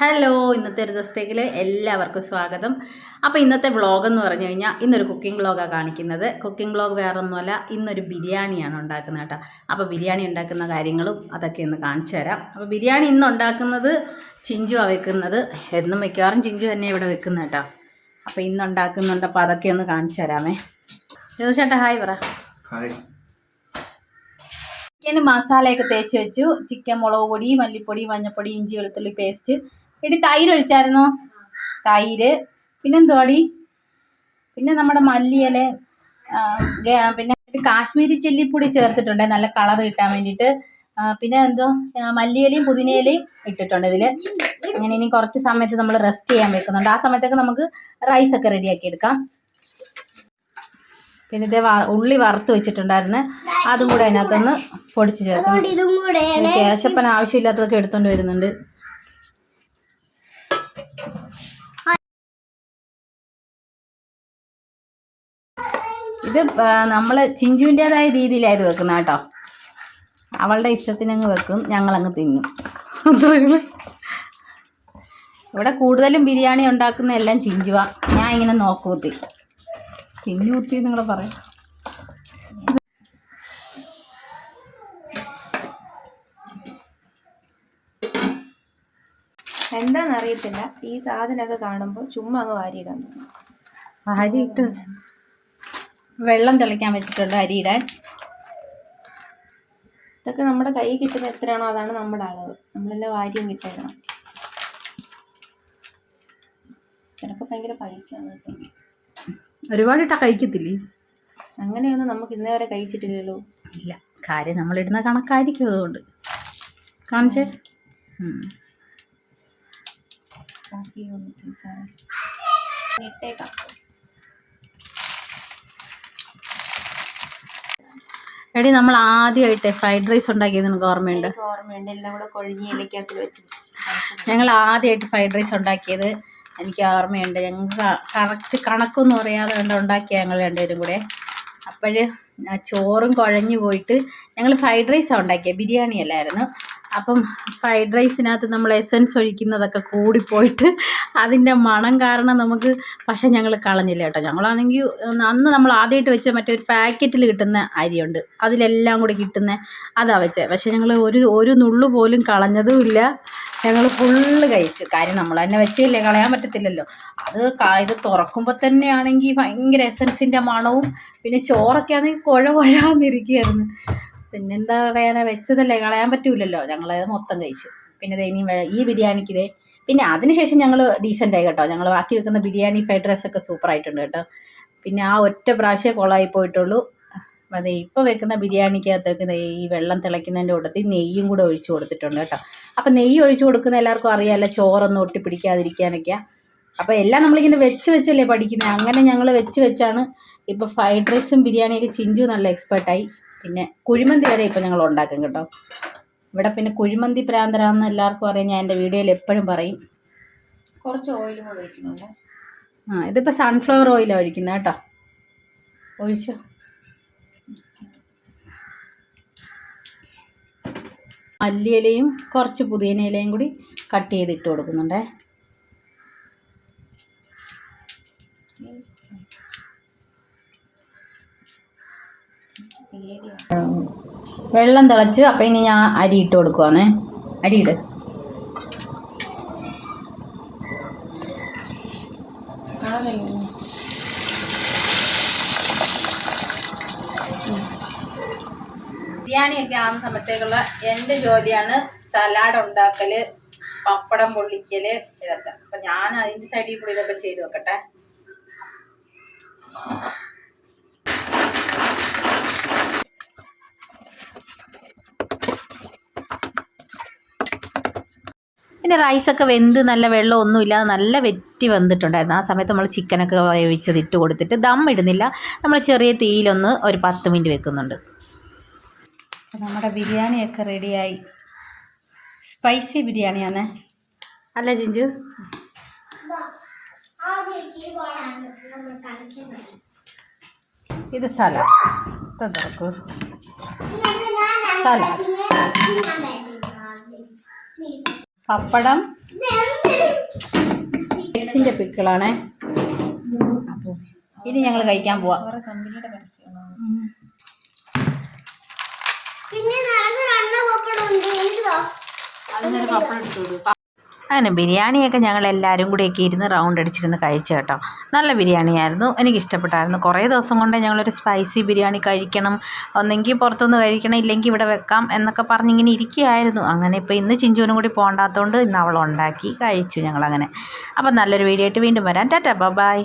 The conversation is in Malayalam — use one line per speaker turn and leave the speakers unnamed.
ഹലോ ഇന്നത്തെ ഒരു ദിവസത്തേക്കിൽ എല്ലാവർക്കും സ്വാഗതം. അപ്പോൾ ഇന്നത്തെ വ്ളോഗ് എന്ന് പറഞ്ഞു കഴിഞ്ഞാൽ ഇന്നൊരു കുക്കിംഗ് വ്ളോഗാണ് കാണിക്കുന്നത്. കുക്കിംഗ് വ്ളോഗ് വേറെ ഒന്നുമല്ല ഇന്നൊരു ബിരിയാണിയാണ് ഉണ്ടാക്കുന്നത് കേട്ടോ. അപ്പോൾ ബിരിയാണി ഉണ്ടാക്കുന്ന കാര്യങ്ങളും അതൊക്കെ ഇന്ന് കാണിച്ചു തരാം. അപ്പോൾ ബിരിയാണി ഇന്ന് ഉണ്ടാക്കുന്നത് ചിഞ്ചുവാണ് വെക്കുന്നത്. എന്നും മിക്കവാറും ചിഞ്ചു തന്നെ ഇവിടെ വെക്കുന്നത് കേട്ടോ. അപ്പോൾ ഇന്ന് ഉണ്ടാക്കുന്നുണ്ട് അപ്പോൾ അതൊക്കെ ഒന്ന് കാണിച്ചു തരാമേ. ചേട്ടാ ഹായ് പറ.
ഹായ്.
ചിക്കന് മസാലയൊക്കെ തേച്ച് വെച്ചു. ചിക്കൻ മുളക് പൊടി മല്ലിപ്പൊടി മഞ്ഞൾപ്പൊടി ഇഞ്ചി വെളുത്തുള്ളി പേസ്റ്റ് എടി തൈര് ഒഴിച്ചായിരുന്നോ? തൈര്. പിന്നെന്തുവാടി? പിന്നെ നമ്മുടെ മല്ലിയില പിന്നെ കാശ്മീരി ചില്ലിപ്പൊടി ചേർത്തിട്ടുണ്ട്. നല്ല കളർ കിട്ടാൻ വേണ്ടിയിട്ട്. പിന്നെ എന്തോ മല്ലിയലയും പുതിനയിലയും ഇട്ടിട്ടുണ്ട് ഇതിൽ. അങ്ങനെ ഇനി കുറച്ച് സമയത്ത് നമ്മൾ റെസ്റ്റ് ചെയ്യാൻ വെക്കുന്നുണ്ട്. ആ സമയത്തൊക്കെ നമുക്ക് റൈസ് ഒക്കെ റെഡിയാക്കി എടുക്കാം. പിന്നെ ഇതേ ഉള്ളി വറുത്ത് വെച്ചിട്ടുണ്ടായിരുന്നു. അതും കൂടെ അതിനകത്തൊന്ന് പൊടിച്ച്
ചേർക്കും
കേശപ്പൻ ആവശ്യമില്ലാത്തതൊക്കെ എടുത്തോണ്ട് വരുന്നുണ്ട്. ഇത് നമ്മൾ ചിഞ്ചുവിന്റെതായ രീതിയിലായത് വെക്കുന്ന കേട്ടോ. അവളുടെ ഇഷ്ടത്തിനങ്ങ് വെക്കും ഞങ്ങളങ്ങ് തിന്നും. ഇവിടെ കൂടുതലും ബിരിയാണി ഉണ്ടാക്കുന്ന എല്ലാം ചിഞ്ചുവ. ഞാൻ ഇങ്ങനെ നോക്കൂത്തി. ചിഞ്ചു കുത്തി നിങ്ങൾ പറയും.
എന്താണെന്നറിയത്തില്ല ഈ സാധനമൊക്കെ കാണുമ്പോൾ ചുമ്മാ അങ്ങ് വാരിയിടാൻ
വാരിയിട്ട് വെള്ളം തിളയ്ക്കാൻ വെച്ചിട്ടുണ്ട് അരിയിടാൻ
ഇതൊക്കെ നമ്മുടെ കൈ കിട്ടുന്ന എത്രയാണോ അതാണ് നമ്മുടെ അളവ്. നമ്മളെല്ലാം വാരിയും കിട്ടേക്കണം ചിലപ്പോൾ ഭയങ്കര പൈസയാണ് കേട്ടോ.
ഒരുപാട് ഇട്ടാ കഴിക്കത്തില്ലേ?
അങ്ങനെയൊന്നും നമുക്ക് ഇന്നേ വരെ കഴിച്ചിട്ടില്ലല്ലോ.
ഇല്ല കാര്യം നമ്മളിടുന്ന കണക്കായിരിക്കും അതുകൊണ്ട്. കാണിച്ചേ?
ഇട്ടേക്കാം.
എടി നമ്മൾ ആദ്യമായിട്ട് ഫ്രൈഡ് റൈസ് ഉണ്ടാക്കിയത് നിനക്ക് ഓർമ്മയുണ്ട്?
ഓർമ്മയുണ്ട്. എല്ലാം കൂടെ കൊഴിഞ്ഞ് ഇലക്കകത്തിൽ വെച്ച്
ഞങ്ങൾ ആദ്യമായിട്ട് ഫ്രൈഡ് റൈസ് ഉണ്ടാക്കിയത്. എനിക്ക് ഓർമ്മയുണ്ട്. ഞങ്ങൾക്ക് കറക്റ്റ് കണക്കൊന്നും അറിയാതെ കണ്ട് ഉണ്ടാക്കിയ ഞങ്ങൾ രണ്ടുപേരും കൂടെ. അപ്പോഴ് ചോറും കുഴഞ്ഞു പോയിട്ട് ഞങ്ങൾ ഫ്രൈഡ് റൈസാണ് ഉണ്ടാക്കിയത് ബിരിയാണി അല്ലായിരുന്നു. അപ്പം ഫ്രൈഡ് റൈസിനകത്ത് നമ്മൾ എസൻസ് ഒഴിക്കുന്നതൊക്കെ കൂടിപ്പോയിട്ട് അതിന്റെ മണം കാരണം നമുക്ക് പക്ഷെ ഞങ്ങൾ കളഞ്ഞില്ല കേട്ടോ. ഞങ്ങളാണെങ്കിൽ അന്ന് നമ്മൾ ആദ്യമായിട്ട് വെച്ച മറ്റേ ഒരു പാക്കറ്റിൽ കിട്ടുന്ന അരിയുണ്ട്. അതിലെല്ലാം കൂടി കിട്ടുന്ന അതാ വെച്ചത് പക്ഷെ ഞങ്ങൾ ഒരു ഒരു നുള്ളു പോലും കളഞ്ഞതുമില്ല ഞങ്ങൾ ഫുള്ള് കഴിച്ചു. കാര്യം നമ്മൾ തന്നെ വെച്ചില്ലേ? കളയാൻ പറ്റത്തില്ലല്ലോ. അത് ഇത് തുറക്കുമ്പോൾ തന്നെയാണെങ്കിൽ ഭയങ്കര എസൻസിന്റെ മണവും പിന്നെ ചോറൊക്കെ ആണെങ്കിൽ കുഴ കുഴാന്നിരിക്കുകയായിരുന്നു പിന്നെന്താ പറയാനാ വെച്ചതല്ലേ കളയാൻ പറ്റൂലല്ലോ. ഞങ്ങൾ മൊത്തം കഴിച്ചു. പിന്നെ ദേ ഇനി ഈ ബിരിയാണിക്ക് ഇതേ പിന്നെ അതിനുശേഷം ഞങ്ങൾ ഡീസന്റ് ആയി കേട്ടോ. ഞങ്ങൾ ബാക്കി വെക്കുന്ന ബിരിയാണി ഫ്രൈഡ് റൈസ് ഒക്കെ സൂപ്പർ ആയിട്ടുണ്ട് കേട്ടോ. പിന്നെ ആ ഒറ്റ പ്രാവശ്യമേ കൊളായി പോയിട്ടുള്ളൂ. അതെ ഇപ്പോൾ വെക്കുന്ന ബിരിയാണിക്കകത്തേക്ക് ഈ വെള്ളം തിളയ്ക്കുന്നതിന്റെ കൂട്ടത്തിൽ നെയ്യും കൂടെ ഒഴിച്ചു കൊടുത്തിട്ടുണ്ട് കേട്ടോ. അപ്പം നെയ്യ് ഒഴിച്ചു കൊടുക്കുന്ന എല്ലാവർക്കും അറിയാമല്ലോ ചോറൊന്നും ഒട്ടിപ്പിടിക്കാതിരിക്കാനൊക്കെയാണ് അപ്പോൾ എല്ലാം നമ്മളിങ്ങനെ വെച്ച് വെച്ചല്ലേ പഠിക്കുന്നത് അങ്ങനെ ഞങ്ങൾ വെച്ച് വെച്ചാണ് ഇപ്പോൾ ഫ്രൈഡ് റൈസും ബിരിയാണിയൊക്കെ ചിഞ്ചു നല്ല എക്സ്പേർട്ടായി പിന്നെ കുഴിമന്തി വരെ ഇപ്പോൾ ഞങ്ങൾ ഉണ്ടാക്കും കേട്ടോ. ഇവിടെ പിന്നെ കുഴിമന്തി പ്രാന്തരാണെന്ന് എല്ലാവർക്കും അറിയാം. ഞാൻ എന്റെ വീഡിയോയിൽ എപ്പോഴും പറയും.
കുറച്ച് ഓയിൽ കൂടെ ഒഴിക്കുന്നുണ്ട്.
ആ ഇതിപ്പോൾ സൺഫ്ലവർ ഓയിലാണ് ഒഴിക്കുന്നത് കേട്ടോ. ഒഴിച്ചോ? മല്ലിയിലയും കുറച്ച് പുതിയനയിലയും കൂടി കട്ട് ചെയ്തിട്ട് കൊടുക്കുന്നുണ്ടേ. വെള്ളം തിളച്ച് അപ്പം ഇനി ഞാൻ അരി ഇട്ട് കൊടുക്കുവാണേ. അരി ഇട്.
ആണല്ലോ
ബിരിയാണിയൊക്കെ ആവുന്ന സമയത്തേക്കുള്ള എന്റെ ജോലിയാണ് സലാഡ് ഉണ്ടാക്കൽ പപ്പടം പൊള്ളിക്കൽ ഇതൊക്കെ. അപ്പം ഞാൻ അതിന്റെ സൈഡിൽ കൂടി ഇതൊക്കെ ചെയ്ത് വെക്കട്ടെ. പിന്നെ റൈസൊക്കെ വെന്ത് നല്ല വെള്ളമൊന്നും ഇല്ലാതെ നല്ല വെറ്റി വെന്തിട്ടുണ്ടായിരുന്നു ആ സമയത്ത് നമ്മൾ ചിക്കനൊക്കെ വേവിച്ചത് ഇട്ട് കൊടുത്തിട്ട് ദം ഇടുന്നില്ല. നമ്മൾ ചെറിയ തീയിലൊന്ന് ഒരു പത്ത് മിനിറ്റ് വെക്കുന്നുണ്ട്. അപ്പോൾ നമ്മുടെ ബിരിയാണിയൊക്കെ റെഡിയായി. സ്പൈസി ബിരിയാണിയാണ്. അല്ല ജിഞ്ചു? ഇത് സലാഡ്. സലാഡ്. പപ്പടം.
എക്സിന്റെ പിക്കിളാണേ. അപ്പോൾ ഇനി ഞങ്ങൾ കഴിക്കാൻ പോവാം.
നടന്ന്
പിന്നെ നടന്നൊരു അണ്ണ പപ്പടം ഉണ്ട്.
അങ്ങനെ ബിരിയാണിയൊക്കെ ഞങ്ങൾ എല്ലാവരും കൂടിയൊക്കെ ഇരുന്ന് റൗണ്ട് അടിച്ചിരുന്ന് കഴിച്ചു കേട്ടോ. നല്ല ബിരിയാണിയായിരുന്നു. എനിക്ക് ഇഷ്ടപ്പെട്ടായിരുന്നു കുറേ ദിവസം കൊണ്ട് ഞങ്ങളൊരു സ്പൈസി ബിരിയാണി കഴിക്കണം ഒന്നെങ്കിൽ പുറത്തുനിന്ന് കഴിക്കണം ഇല്ലെങ്കിൽ ഇവിടെ വെക്കാം എന്നൊക്കെ പറഞ്ഞിങ്ങനെ ഇരിക്കുകയായിരുന്നു. അങ്ങനെ ഇപ്പോൾ ഇന്ന് ചിഞ്ചുവിനും കൂടി പോകണ്ടാത്തതുകൊണ്ട് ഇന്ന് അവൾ ഉണ്ടാക്കി കഴിച്ചു ഞങ്ങളങ്ങനെ. അപ്പം നല്ലൊരു വീഡിയോ ആയിട്ട് വീണ്ടും വരാം. Tata bye